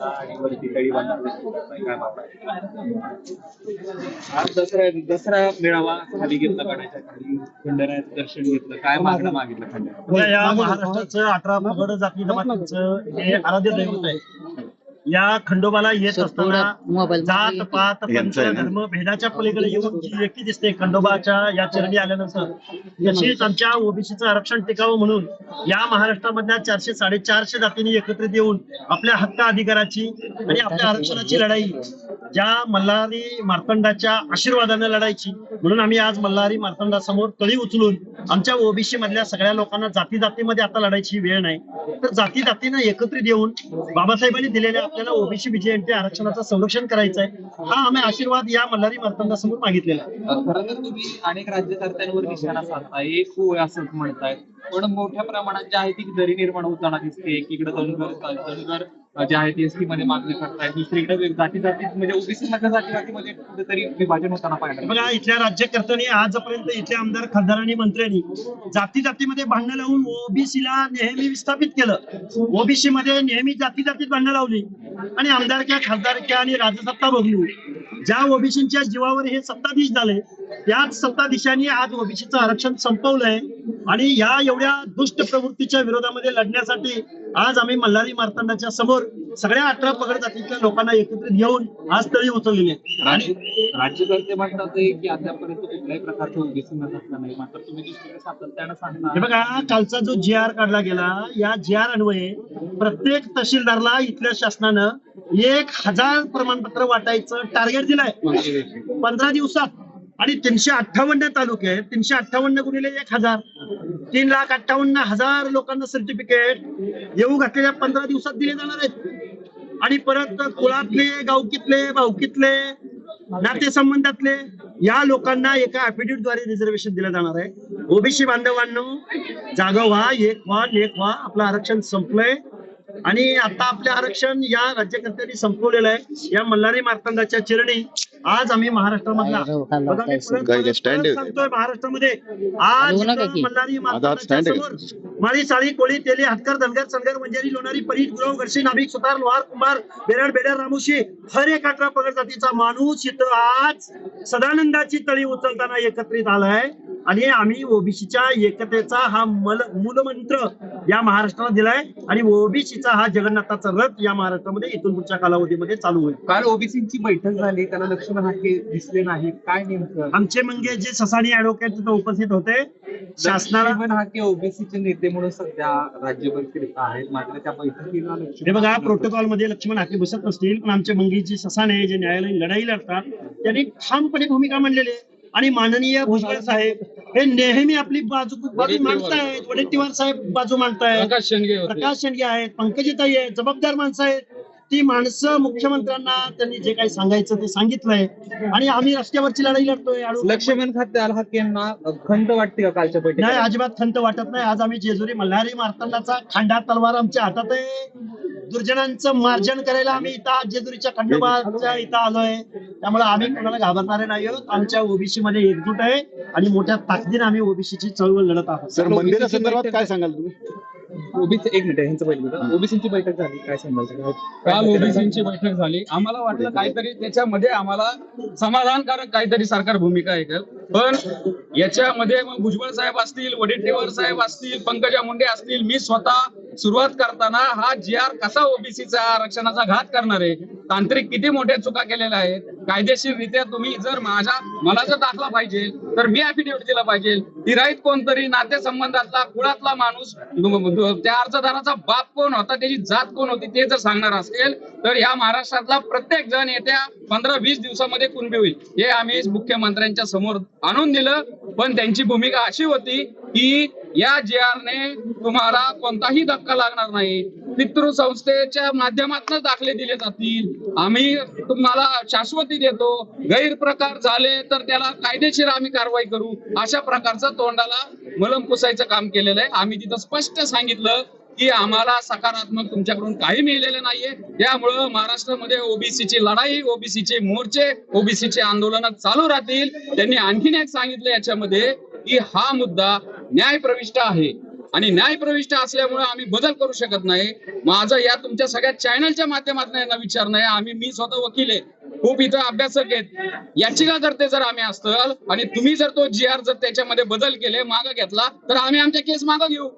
आणला आणि वरती तळी बांधला आज दसरा दसरा मेळावा खाली घेतला गडाच्या खाली. खंडरायाचं दर्शन घेतलं. काय मागणं मागितलं खंडराय या- महाराष्ट्राचं अठरा पगड जाती जमातीचं हे आराध्य दैवत आहे. या खंडोबाला येत असताना जात पात पंथ धर्म भेदाच्या पलीकडे येऊन जी व्यक्ती दिसते. खंडोबाच्या या चरणी आल्यानंतर. तशीच आमच्या ओबीसीचं आरक्षण टिकावं म्हणून या महाराष्ट्रामधल्या चारशे साडेचारशे जातींनी एकत्रित येऊन आपल्या हक्क अधिकाराची आणि आपल्या आरक्षणाची लढाई ज्या मल्हारी मार्तंडाच्या आशीर्वादाने लढायची. म्हणून आम्ही आज मल्हारी मार्तंडासमोर तळी उचलून आमच्या ओबीसी मधल्या सगळ्या लोकांना जाती जातीमध्ये आता लढायची वेळ नाही. तर जाती जातीनं एकत्रित येऊन बाबासाहेबांनी दिलेल्या आपल्याला ओबीसी बीजेएनटी आरक्षणाचं संरक्षण करायचं आहे हा आम्ही आशीर्वाद या मल्हारी मार्तंडासमोर मागितलेला आहे. खरं तर तुम्ही अनेक राज्यकर्त्यांवर निशाणा साधताय एक होय असं म्हणताय. पण मोठ्या प्रमाणात जे आहे ती दरी निर्माण होताना दिसते. एकीकडे धनगर धनगर जे आहे ती एसटी मध्ये मागणी करतायत. दुसरीकडे जाती जाती म्हणजे ओबीसी मधल्या जाती जातीमध्ये कुठेतरी विभाजन होताना पाहिजे बघा इथल्या राज्यकर्त्यांनी आजपर्यंत इथल्या आमदार खासदारांनी मंत्र्यांनी जाती जातीमध्ये भांडणं लावून ओबीसीला नेहमी विस्थापित केलं. ओबीसी मध्ये नेहमी जाती जातीत भांडणं लावली. आणि आमदारक्या खासदारक्या आणि राजसत्ता बघली. ज्या ओबीसीच्या जीवावर हे सत्ताधीश झाले त्याच सत्ताधीशांनी आज ओबीसीचं आरक्षण संपवलंय. आणि या एवढ्या दुष्ट प्रवृत्तीच्या विरोधामध्ये लढण्यासाठी आज आम्ही मल्हारी मार्तंडाच्या समोर सगळ्या अठरा पगड जातीच्या लोकांना एकत्रित घेऊन आज तळी उचललेली आहे. राज्य राज्यकर्ते म्हणतात की अद्यापर्यंत कुठल्याही प्रकारचं ओबीसी नाही मात्र तुम्ही हे बघा कालचा जो जी आर काढला गेला या जी आर अन्वये प्रत्येक तहसीलदारला इथल्या शासनानं एक हजार प्रमाणपत्र वाटायचं टार्गेट दिलंय. पंधरा दिवसात. आणि तीनशे अठ्ठावन्न तालुके आहेत. तीनशे अठ्ठावन्न गुणिले एक हजार. तीन लाख अठ्ठावन्न हजार लोकांना सर्टिफिकेट येऊ घातलेल्या पंधरा दिवसात दिले जाणार आहेत. आणि परत कुळातले गावकीतले भावकीतले नातेसंबंधातले या लोकांना एका affidavit द्वारे रिझर्वेशन दिलं जाणार आहे. ओबीसी बांधवांनो जागा व्हा एक व्हा एक व्हा आपलं आरक्षण संपलंय. आणि आता आपले आरक्षण या राज्यकर्त्यांनी संपवलेलं आहे या मल्हारी मार्तंडाच्या चिरणी आज आम्ही महाराष्ट्रामधला? सांगतोय महाराष्ट्रामध्ये आज. मल्हारी मार्तंडाच्या. समोर माळी साळी कोळी तेली हातकर धनगर सनगर मंजेरी लोणारी परीट गुरव घरशी नाभिक सुतार लोहार कुंभार बेरड बेडर रामुशी हर एक अठरा पगड जातीचा माणूस इथं आज सदानंदाची तळी उचलताना एकत्रित आलाय. आणि आम्ही ओबीसीच्या एकतेचा हा मल मूलमंत्र या महाराष्ट्राला दिलाय. आणि ओबीसीचा हा जगन्नाथाचा रथ या महाराष्ट्रामध्ये इथून पुढच्या कालावधीमध्ये चालू होईल. काल ओबीसीची बैठक झाली त्याला लक्ष्मण हाके दिसले नाही काय नेमकं? आमचे मंगे जे ससानी ऍडव्होकेट तिथे उपस्थित होते शासनाला हाके ओबीसीचे नेते म्हणून सध्या राज्यभर फिरत आहेत. मात्र त्या बैठकीला हे लक्ष्मण बघा प्रोटोकॉलमध्ये लक्ष्मण हाके बसत नसतील पण आमचे मंगीची ससाने जे न्यायालयीन लढाई लढतात त्यांनी ठामपणे भूमिका मांडलेली आहे. आणि माननीय भुजबळ साहेब हे नेहमी आपली बाजू बाजू मांडतायत. वडेट्टीवार साहेब बाजू मांडतायत. प्रकाश शेंडगे होते. प्रकाश शेंडगे आहेत पंकजिताई आहेत जबाबदार माणसं आहेत. ती माणसं मुख्यमंत्र्यांना त्यांनी जे काही सांगायचं ते सांगितलंय. आणि आम्ही रस्त्यावरची लढाई लढतोय लक्ष्मण खाते हाकेंना खंत वाटते का कालच्या नाही बैठकीत अजिबात खंत वाटत नाही. आज आम्ही जेजुरी मल्हारी मार्तंडाचा खांडा तलवार आमच्या हातात आहे दुर्जनांचं मार्जन करायला आम्ही इथं आज जेजुरीच्या खंडोबाच्या इथं आलोय. त्यामुळे आम्ही कोणाला घाबरणारे नाही आहोत. आमच्या ओबीसी मध्ये एकजूट आहे आणि मोठ्या ताकदीने आम्ही ओबीसीची चळवळ लढत आहोत. सर मंदिरासंदर्भात काय सांगाल तुम्ही? ओबीसी एक मिनिट ह्यांचं पहिलं ओबीसीची बैठक झाली काय सांगाल काल ओबीसीची बैठक झाली. आम्हाला वाटलं काहीतरी त्याच्यामध्ये आम्हाला समाधानकारक काहीतरी सरकार भूमिका का? पण याच्यामध्ये मग भुजबळ साहेब असतील वडेट्टीवार साहेब असतील पंकजा मुंडे असतील मी स्वतः सुरुवात करताना हा जी आर कसा ओबीसीचा आरक्षणाचा घात करणार आहे? तांत्रिक किती मोठ्या चुका केलेल्या आहेत? कायदेशीररित्या तुम्ही जर माझ्या मला जर दाखला पाहिजे तर मी अफिडेव्हिट दिला पाहिजे. तिराईत कोणतरी नातेसंबंधातला कुळातला माणूस त्या अर्जदाराचा बाप कोण होता त्याची जात कोण होती ते जर सांगणार असेल तर या महाराष्ट्रातला प्रत्येक जण येत्या पंधरा वीस दिवसामध्ये कुणबी होईल. हे आम्ही मुख्यमंत्र्यांच्या समोर आणून दिलं पण त्यांची भूमिका अशी होती की या जी ने तुम्हाला कोणताही धक्का लागणार नाही पितृसंस्थेच्या माध्यमातून दाखले दिले जातील. आम्ही तुम्हाला शाश्वती देतो. गैरप्रकार झाले तर त्याला कायदेशीर आम्ही कारवाई करू. अशा प्रकारचं तोंडाला मलम पुसायचं काम केलेलं आहे. आम्ही तिथं स्पष्ट सांगितलं की आम्हाला सकारात्मक तुमच्याकडून काही मिळलेलं नाहीये. त्यामुळं महाराष्ट्रामध्ये ओबीसीची लढाई ओबीसीचे मोर्चे ओबीसीचे आंदोलन चालू राहतील. त्यांनी आणखीन एक सांगितलं याच्यामध्ये की हा मुद्दा न्यायप्रविष्ट आहे. आणि न्याय प्रविष्ट असल्यामुळे आम्ही बदल करू शकत नाही. माझं या तुमच्या सगळ्या चॅनलच्या माध्यमातून यांना विचार नाही. आम्ही मी स्वतः वकील आहे. खूप इथं अभ्यासक आहेत. याचिका करते जर आम्ही असतल आणि तुम्ही जर तो जी आर जर त्याच्यामध्ये बदल केले मागं घेतला तर आम्ही आमच्या केस मागं घेऊ.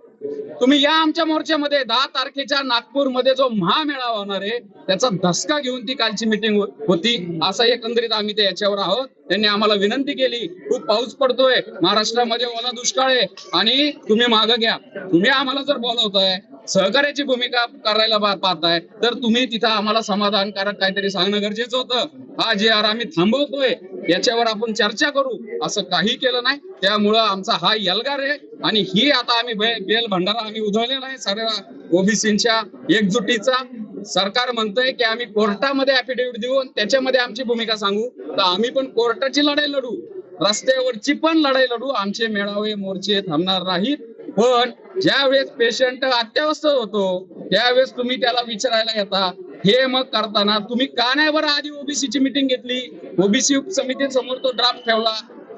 तुम्ही या आमच्या मोर्चामध्ये दहा तारखेच्या नागपूरमध्ये जो महामेळावा होणार आहे त्याचा धसका घेऊन ती कालची मिटिंग हो- होती असा एकंदरीत आम्ही ते याच्यावर आहोत. त्यांनी आम्हाला विनंती केली खूप पाऊस पडतोय महाराष्ट्रामध्ये ओला दुष्काळ आहे. आणि तुम्ही मागं घ्या. तुम्ही आम्हाला जर बोलवताय सहकार्याची भूमिका करायला पाहताय. तर तुम्ही तिथं आम्हाला समाधानकारक काहीतरी सांगणं गरजेचं होतं. हा जे आर आम्ही थांबवतोय. याच्यावर आपण चर्चा करू. असं काही केलं नाही. त्यामुळं आमचा हा यलगार आहे. आणि ही आता आम्ही बेल भंडारा आम्ही उधळलेला आहे. सर्व ओबीसीच्या एकजुटीचा. सरकार म्हणतंय की आम्ही कोर्टामध्ये अफिडेव्हिट देऊ आणि त्याच्यामध्ये आमची भूमिका सांगू. तर आम्ही पण कोर्टाची लढाई लढू. रस्त्यावरची पण लढाई लढू. आमचे मेळावे मोर्चे थांबणार नाहीत. पण ज्या वेळेस पेशंट अत्यावस्थ होतो त्यावेळेस तुम्ही त्याला विचारायला येता हे मग करताना तुम्ही का नाही बरं आधी ओबीसीची मिटिंग घेतली? ओबीसी समितीसमोर तो ड्राफ्ट ठेवला.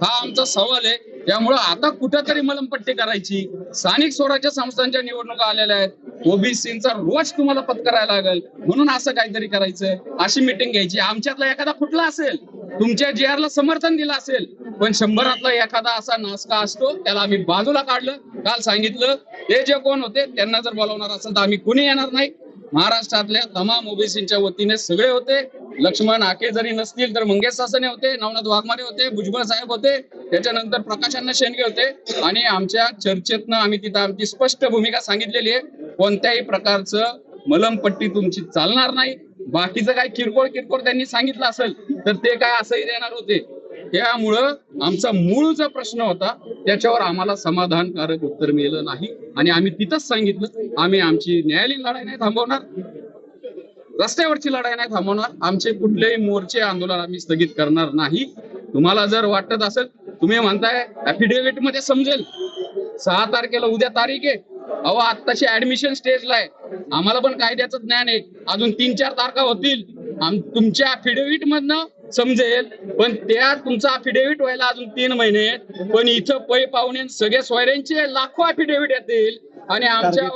हा आमचा सवाल आहे. त्यामुळं आता कुठंतरी मलमपट्टी करायची. स्थानिक स्वराज्य संस्थांच्या निवडणुका आलेल्या आहेत. ओबीसीचा रोज तुम्हाला पत्करायला लागेल. म्हणून असं काहीतरी करायचं अशी मिटिंग घ्यायची. आमच्यातला एखादा कुठला असेल तुमच्या जे ला समर्थन दिलं असेल पण शंभरातला एखादा असा नासका असतो त्याला आम्ही बाजूला काढलं काल सांगितलं ते जे कोण होते त्यांना जर बोलवणार असेल तर आम्ही कुणी येणार नाही. महाराष्ट्रातल्या तमाम ओबीसीच्या वतीने सगळे होते. लक्ष्मण आके जरी नसतील तर मंगेश सासने होते नवनाथ वाघमारे होते भुजबळ साहेब होते. त्याच्यानंतर प्रकाशांना शेंडगे होते. आणि आमच्या चर्चेतनं आम्ही तिथं आमची स्पष्ट भूमिका सांगितलेली आहे. कोणत्याही प्रकारचं मलमपट्टी तुमची चालणार नाही. बाकीचं काय किरकोळ किरकोळ त्यांनी सांगितलं असेल तर ते काय असंही देणार होते. त्यामुळं आमचा मूळ जो प्रश्न होता त्याच्यावर आम्हाला समाधानकारक उत्तर मिळालं नाही. आणि आम्ही तिथंच सांगितलं आम्ही आमची न्यायालयीन लढाई नाही थांबवणार. रस्त्यावरची लढाई नाही थांबवणार. आमचे कुठलेही मोर्चे आंदोलन आम्ही स्थगित करणार नाही. तुम्हाला जर वाटत असेल तुम्ही म्हणताय अफिडेव्हिटमध्ये समजेल. सहा तारखेला उद्या तारीख आहे. अहो आत्ताची ऍडमिशन स्टेजला आहे. आम्हाला पण कायद्याचं ज्ञान आहे. अजून तीन चार तारखा होतील. तुमच्या अफिडेव्हिट मधनं समजेल पण त्या तुमचा अफिडेव्हिट व्हायला अजून तीन महिने. पण इथं पै पाहुणे सगळे सोयऱ्यांचे लाखो अफिडेव्हिट येतील. आणि आमच्या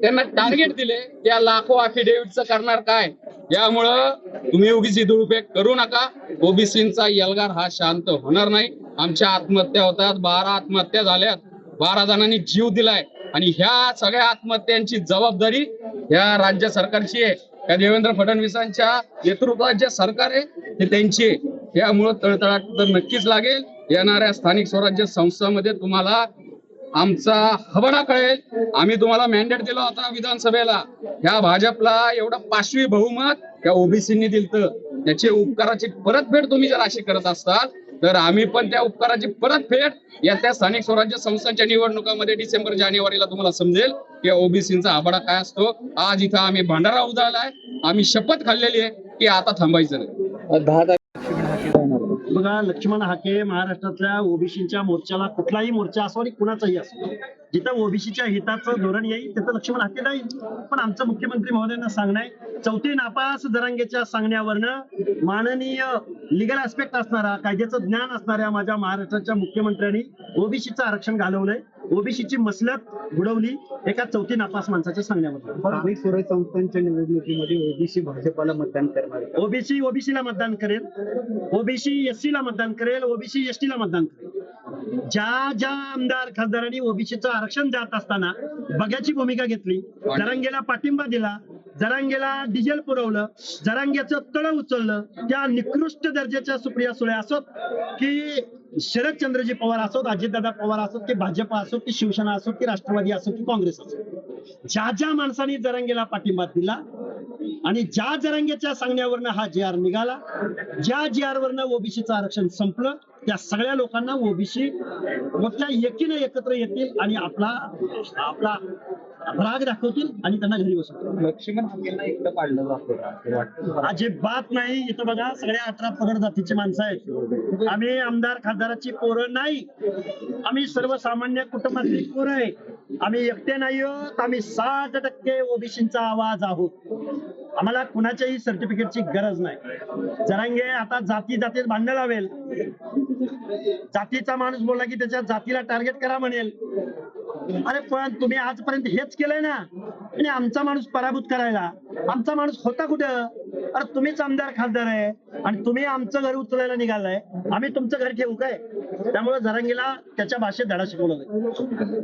त्यांना टार्गेट दिले. त्या लाखो अफिडेव्हिटचं करणार काय? यामुळं तुम्ही उगीच दुरुपयोग करू नका. ओबीसीचा यलगार हा शांत होणार नाही. आमच्या आत्महत्या होतात. बारा आत्महत्या झाल्यात. बारा जणांनी जीव दिलाय. आणि ह्या सगळ्या आत्महत्यांची जबाबदारी ह्या राज्य सरकारची आहे. त्या देवेंद्र फडणवीसांच्या नेतृत्वात जे सरकार आहे ते त्यांची आहे. त्यामुळं तळतळाट तर नक्कीच लागेल. येणाऱ्या स्थानिक स्वराज्य संस्थामध्ये तुम्हाला आमचा हवाला कळेल. आम्ही तुम्हाला मॅन्डेट दिला होता विधानसभेला. ह्या भाजपला एवढं पाचवी बहुमत त्या ओबीसींनी दिलं त्याचे उपकाराची परतफेड तुम्ही जर अशी करत असाल तर आम्ही पण त्या उपकाराची परतफेड या त्या स्थानिक स्वराज्य संस्थांच्या निवडणुकामध्ये डिसेंबर जानेवारीला तुम्हाला समजेल की ओबीसीचा आबाडा काय असतो. आज इथं आम्ही भांडारा उधळलाय. आम्ही शपथ खाल्लेली आहे की आता थांबायचं नाही. बघा लक्ष्मण हाके महाराष्ट्रातल्या ओबीसीच्या मोर्चाला कुठलाही मोर्चा असो आणि कुणाचाही असो जिथं ओबीसीच्या हिताचं धोरण येईल तिथं लक्ष्मण हाके जाईल. पण आमचं मुख्यमंत्री महोदयांना सांगणं आहे चौथी नापास जरांगेच्या सांगण्यावरनं माननीय लिगल ऍस्पेक्ट असणारा कायद्याचं ज्ञान असणाऱ्या माझ्या महाराष्ट्राच्या मुख्यमंत्र्यांनी ओबीसीचं आरक्षण घालवलंय. ओबीसीची मसलत बुडवली एका चौथी नापास माणसाच्या सांगण्यावर संस्थांच्या निवडणुकीमध्ये ओबीसी भाजपाला मतदान करणार. ओबीसी ओबीसीला मतदान करेल ओबीसी एससी ला मतदान करेल ओबीसी एसटी ला मतदान करेल. ज्या ज्या आमदार खासदारांनी ओबीसीचं आरक्षण देत असताना बघ्याची भूमिका घेतली जरांगेला पाठिंबा दिला जरांगेला डिझेल पुरवलं जरांगेचं तळ उचललं त्या निकृष्ट दर्जाच्या सुप्रिया सुळे असोत की शरदचंद्रजी पवार असोत अजितदादा पवार असोत की भाजप असो की शिवसेना असो की राष्ट्रवादी असो की काँग्रेस असो ज्या ज्या माणसांनी जरांगेला पाठिंबा दिला आणि ज्या जरांगेच्या सांगण्यावरनं हा जी आर निघाला ज्या जी आर वरनं ओबीसीचं आरक्षण संपलं त्या सगळ्या लोकांना ओबीसी मोठ्या एकीने एकत्र येतील आणि आपला आपला राग दाखवतील आणि त्यांना घरी बसवतील. लक्ष्मण हाकेंना एकटं पाडलं जातं का? असं वाटतं अजिबात नाही. इथं बघा सगळ्या अठरा पगड जातीची माणसं आहेत. आम्ही आमदार खासदाराची पोरं नाही. आम्ही सर्वसामान्य कुटुंबातली पोरं आहे आम्ही एकटे नाही आहोत. आम्ही साठ टक्के ओबीसीचा आवाज आहोत. आम्हाला कुणाच्याही सर्टिफिकेटची गरज नाही. जरांगे आता जाती जातीत भांडण लावेल. जातीचा माणूस बोलला की त्याच्या जातीला टार्गेट करा म्हणेल. अरे पण तुम्ही आजपर्यंत हेच केलंय ना? आणि आमचा माणूस पराभूत करायला. आमचा माणूस होता कुठं? अरे तुम्हीच आमदार खासदार आहे. आणि तुम्ही आमचं घर उचलायला निघालाय. आम्ही तुमचं घर ठेवू काय? त्यामुळे जरांगीला त्याच्या भाषेत धडा शिकवला